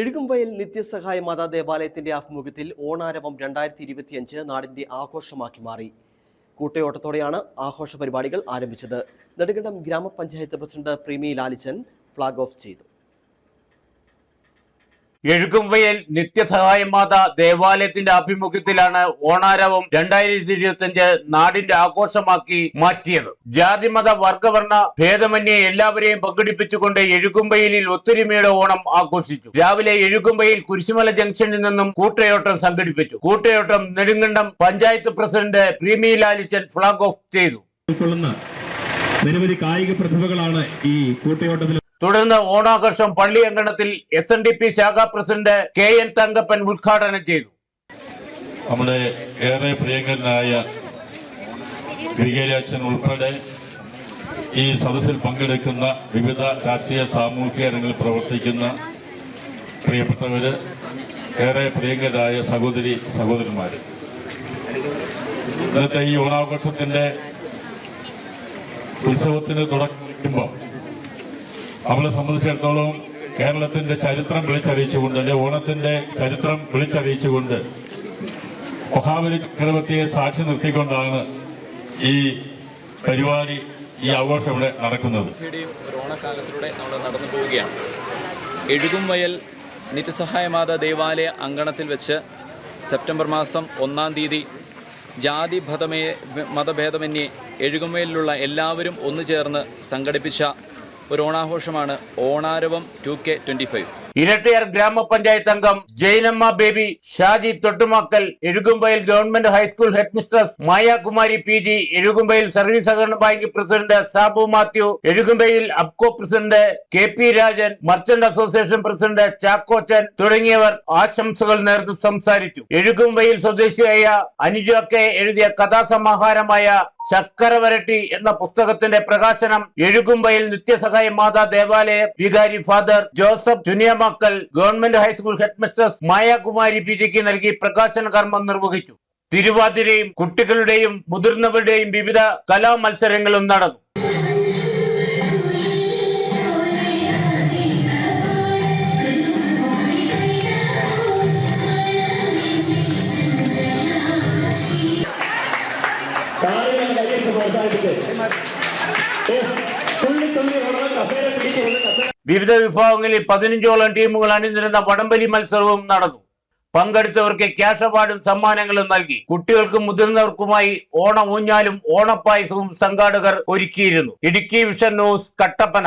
എഴുകുംവയൽ നിത്യസഹായ മാതാ ദേവാലയത്തിന്റെ ആഭിമുഖ്യത്തിൽ ഓണാരവം രണ്ടായിരത്തി ഇരുപത്തിയഞ്ച് നാടിന്റെ ആഘോഷമാക്കി മാറി. കൂട്ടയോട്ടത്തോടെയാണ് ആഘോഷ പരിപാടികൾ ആരംഭിച്ചത്. നെടുങ്കണ്ടം ഗ്രാമപഞ്ചായത്ത് president Premi Lalichan flag off ചെയ്തു. എഴുകുംവയൽ നിത്യസഹായ മാതാ ദേവാലയത്തിന്റെ ആഭിമുഖ്യത്തിലാണ് ഓണാരവം രണ്ടായിരത്തി ഇരുപത്തിയഞ്ച് നാടിന്റെ ആഘോഷമാക്കി മാറ്റിയത്. ജാതിമത വർഗവർണ ഭേദമന്യേ എല്ലാവരെയും പങ്കെടുപ്പിച്ചുകൊണ്ട് എഴുകുംവയലിൽ ഒത്തൊരുമയുടെ ഓണം ആഘോഷിച്ചു. രാവിലെ എഴുകുംവയൽ കുരിശുമല ജംഗ്ഷനിൽ നിന്നും കൂട്ടയോട്ടം സംഘടിപ്പിച്ചു. കൂട്ടയോട്ടം Nedumkandam panchayat president Premi Lalichan flag off ചെയ്തു. നിരവധി കായിക പ്രതിഭകളാണ് ഈ കൂട്ടയോട്ടത്തിൽ തുടർന്ന് ഓണാഘോഷം പള്ളി അങ്കണത്തിൽ എസ് എൻ ഡി പി ശാഖാ പ്രസിഡന്റ് കെ എൻ തങ്കപ്പൻ ഉദ്ഘാടനം ചെയ്തു. നമ്മുടെ ഏറെ പ്രിയങ്കരനായ വികാരിയച്ഛൻ ഉൾപ്പെടെ ഈ സദസ്സിൽ പങ്കെടുക്കുന്ന വിവിധ രാഷ്ട്രീയ സാമൂഹിക രംഗങ്ങളിൽ പ്രവർത്തിക്കുന്ന പ്രിയപ്പെട്ടവര് ഏറെ പ്രിയങ്കരായ സഹോദരി സഹോദരന്മാര്. ഇന്നത്തെ ഈ ഓണാഘോഷത്തിന്റെ ഉത്സവത്തിന് തുടക്കം അവളെ സംബന്ധിച്ചിടത്തോളം കേരളത്തിന്റെ ചരിത്രം വിളിച്ചറിയിച്ചുകൊണ്ട് അല്ലെ ഓണത്തിന്റെ ചരിത്രം വിളിച്ചറിയിച്ചുകൊണ്ട് മഹാബലി ചക്രവർത്തിയെ സാക്ഷി നിർത്തിക്കൊണ്ടാണ് ഈ പരിപാടി ഈ ആഘോഷം ഇവിടെ നടക്കുന്നത്. ഓണക്കാലത്തിലൂടെ നമ്മൾ എഴുകുംവയൽ നിത്യസഹായമാത ദേവാലയ അങ്കണത്തിൽ വെച്ച് സെപ്റ്റംബർ മാസം ഒന്നാം തീയതി ജാതി ഭതമേ മതഭേദമന്യേ എഴുകുമയിലുള്ള എല്ലാവരും ഒന്നു ചേർന്ന് സംഘടിപ്പിച്ച ഒരു ഓണാഘോഷമാണ്. Onaravam two K twenty five Erattayar ഗ്രാമപഞ്ചായത്ത് അംഗം Jainamma Baby Shaji Thottumakkal Ezhukumvayal government high school head mistress Mayakumari P G Ezhukumvayal service സഹകരണ bank president Sabu Mathew Ezhukumvayal അബ്കോ president K P Rajan merchant association president Chackochan തുടങ്ങിയവർ ആശംസകൾ നേർന്നു സംസാരിച്ചു. എഴുകുംബയിൽ സ്വദേശിയായ Anuja K എഴുതിയ കഥാസമാഹാരമായ ചക്കരവരട്ടി എന്ന പുസ്തകത്തിന്റെ പ്രകാശനം എഴുകുംബയിൽ നിത്യസഹായ മാതാ ദേവാലയ വികാരി father Joseph Chuniyamakkal government high school head mistress Mayakumari P ജിക്ക് നൽകി പ്രകാശന കർമ്മം നിർവഹിച്ചു. തിരുവാതിരയും കുട്ടികളുടെയും മുതിർന്നവരുടെയും വിവിധ കലാമത്സരങ്ങളും നടന്നു. വിവിധ വിഭാഗങ്ങളിൽ പതിനഞ്ചോളം ടീമുകൾ അണിനിരുന്ന വടംവലി മത്സരവും നടന്നു. പങ്കെടുത്തവർക്ക് ക്യാഷ് അവാർഡും സമ്മാനങ്ങളും നൽകി. കുട്ടികൾക്കും മുതിർന്നവർക്കുമായി ഓണ ഊഞ്ഞാലും ഓണപ്പായസവും സംഘാടകർ ഒരുക്കിയിരുന്നു. Idukki vision news Kattappana.